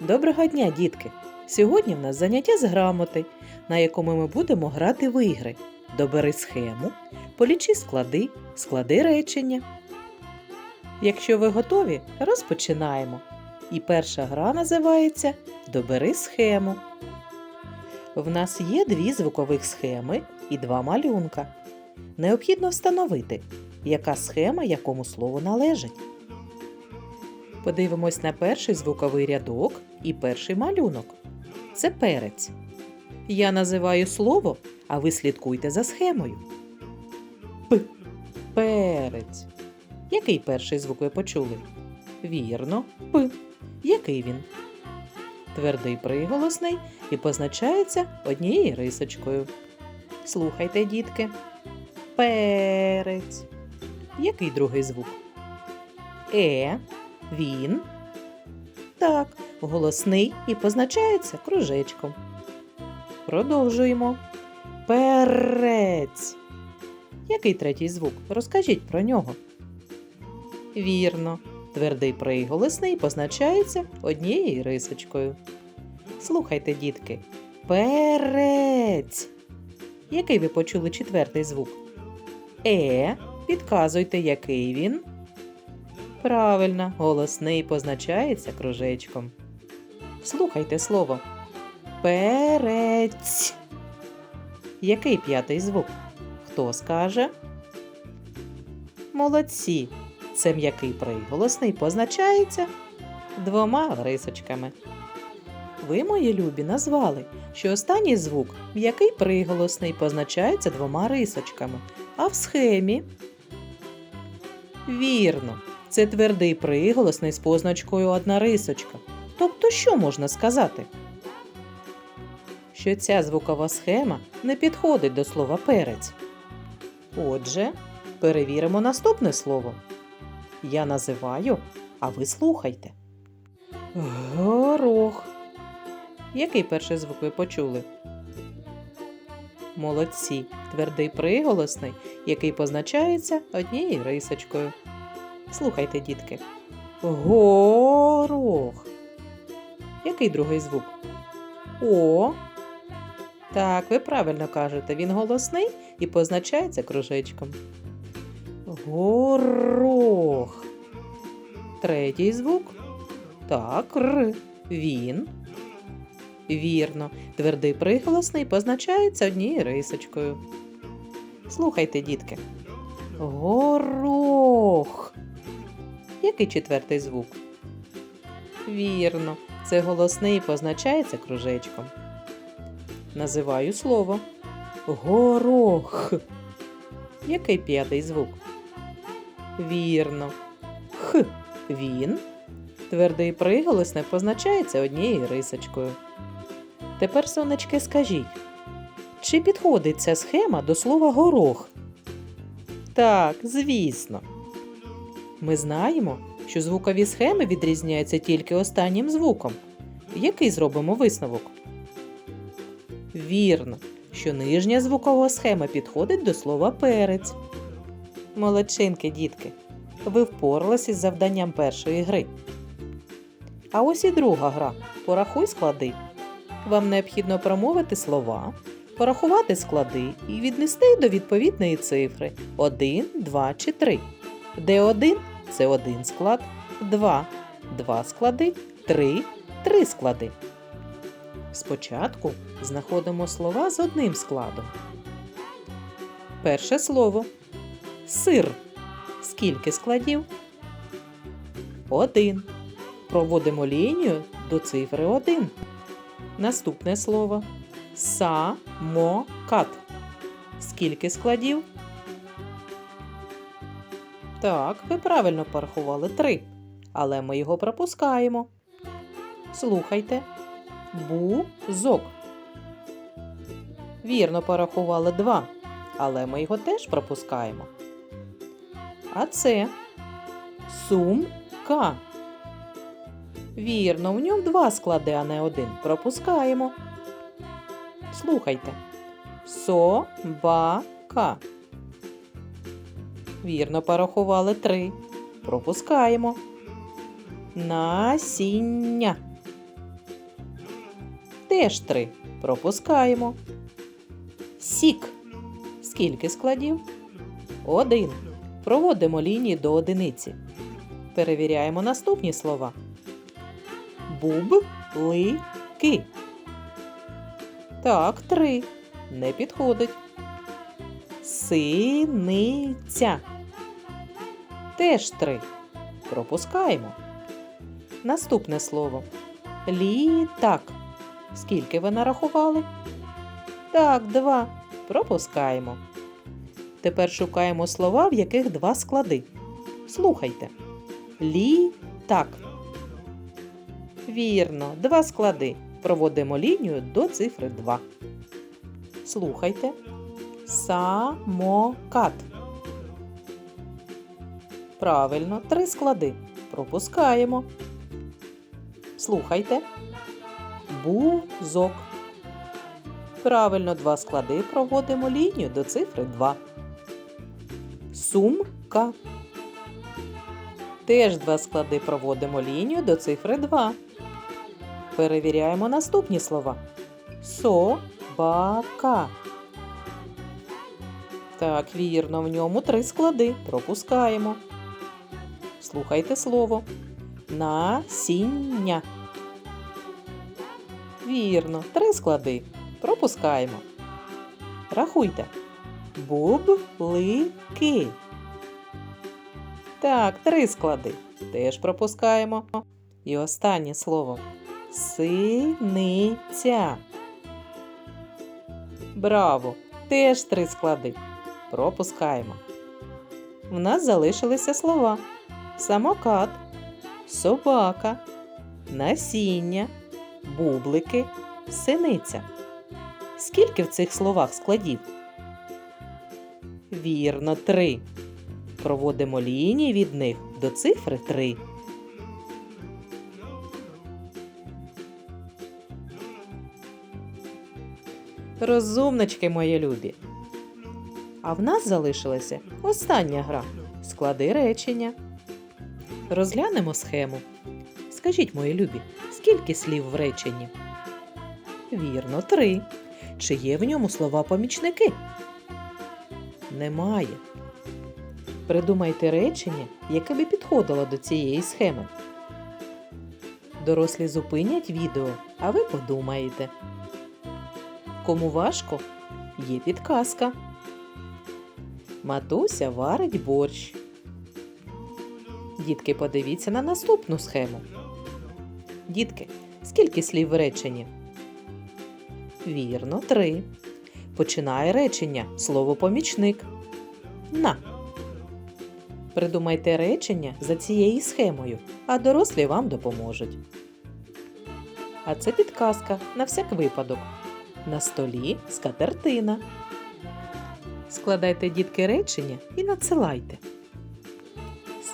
Доброго дня, дітки! Сьогодні в нас заняття з грамоти, на якому ми будемо грати в ігри. Добери схему, полічи склади, склади речення. Якщо ви готові, розпочинаємо. І перша гра називається Добери схему. В нас є дві звукових схеми і два малюнка. Необхідно встановити, яка схема якому слову належить. Подивимось на перший звуковий рядок і перший малюнок. Це перець. Я називаю слово, а ви слідкуйте за схемою. П. Перець. Який перший звук ви почули? Вірно, П. Який він? Твердий приголосний і позначається однією рисочкою. Слухайте, дітки. Перець. Який другий звук? Е. Він. Так, голосний і позначається кружечком. Продовжуємо. Перець. Який третій звук? Розкажіть про нього. Вірно. Твердий приголосний позначається однією рисочкою. Слухайте, дітки. Перець. Який ви почули четвертий звук? Е. Підказуйте, який він. Правильно, голосний позначається кружечком. Слухайте слово. Перець. Який п'ятий звук? Хто скаже? Молодці. Це м'який приголосний позначається двома рисочками. Ви, мої любі, назвали, що останній звук м'який приголосний позначається двома рисочками, а в схемі. Вірно, це твердий приголосний з позначкою одна рисочка. Тобто, що можна сказати? Що ця звукова схема не підходить до слова перець. Отже, перевіримо наступне слово. Я називаю, а ви слухайте. Горох. Який перший звук ви почули? Молодці. Твердий приголосний, який позначається однією рисочкою. Слухайте, дітки. Горох. Який другий звук? О. Так, ви правильно кажете, він голосний і позначається кружечком. Горох. Третій звук. Так, р. Він. Вірно. Твердий приголосний позначається однією рисочкою. Слухайте, дітки. Горох. Який четвертий звук? Вірно. Це голосний позначається кружечком. Називаю слово. Горох. Який п'ятий звук? Вірно. Х. Він. Твердий приголос не позначається однією рисочкою. Тепер, сонечки, скажіть, чи підходить ця схема до слова горох? Так, звісно. Ми знаємо, що звукові схеми відрізняються тільки останнім звуком. Який зробимо висновок? Вірно, що нижня звукова схема підходить до слова перець. Молодчинки, дітки, ви впоралися із завданням першої гри. А ось і друга гра. Порахуй склади. Вам необхідно промовити слова, порахувати склади і віднести до відповідної цифри 1, 2 чи 3. Де 1 це один склад, 2 два склади, 3 три склади. Спочатку знаходимо слова з одним складом. Перше слово сир. Скільки складів? Один. Проводимо лінію до цифри 1. Наступне слово самокат. Скільки складів? Так, ви правильно порахували три, але ми його пропускаємо. Слухайте. Бузок. Вірно порахували два, але ми його теж пропускаємо. А це сумка. Вірно, в ньому два склади, а не один. Пропускаємо. Слухайте. Собака. Вірно порахували три. Пропускаємо. Насіння. Теж три. Пропускаємо. Сік. Скільки складів? Один. Проводимо лінії до одиниці. Перевіряємо наступні слова. Буб, ли, ки. Так, три. Не підходить. Синиця. Теж три. Пропускаємо. Наступне слово. Літак. Скільки ви нарахували? Так, два. Пропускаємо. Тепер шукаємо слова, в яких два склади. Слухайте. Літак. Вірно, два склади. Проводимо лінію до цифри 2. Слухайте. Самокат. Правильно, три склади. Пропускаємо. Слухайте. Бузок. Правильно, два склади проводимо лінію до цифри 2. Сумка. Теж два склади проводимо лінію до цифри 2. Перевіряємо наступні слова. Собака. Так, вірно, в ньому три склади. Пропускаємо. Слухайте слово. Насіння. Вірно, три склади. Пропускаємо. Рахуйте. Бублики. Так, три склади. Теж пропускаємо. І останнє слово. Синиця. Браво! Теж три склади. Пропускаємо. В нас залишилися слова: самокат, собака, насіння, бублики, синиця. Скільки в цих словах складів? Вірно, три. Проводимо лінії від них до цифри 3. Розумнички мої любі. А в нас залишилася остання гра. Склади речення. Розглянемо схему. Скажіть, мої любі, скільки слів в реченні? Вірно, три. Чи є в ньому слова помічники? Немає. Придумайте речення, яке би підходило до цієї схеми. Дорослі зупинять відео, а ви подумаєте. Кому важко, є підказка. Матуся варить борщ. Дітки, подивіться на наступну схему. Дітки, скільки слів в реченні? Вірно, три. Починає речення слово помічник. На. Придумайте речення за цією схемою, а дорослі вам допоможуть. А це підказка на всяк випадок. На столі скатертина. Складайте дітки речення і надсилайте.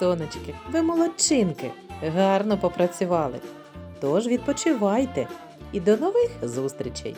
Сонечки, ви молодчинки, гарно попрацювали. Тож відпочивайте і до нових зустрічей!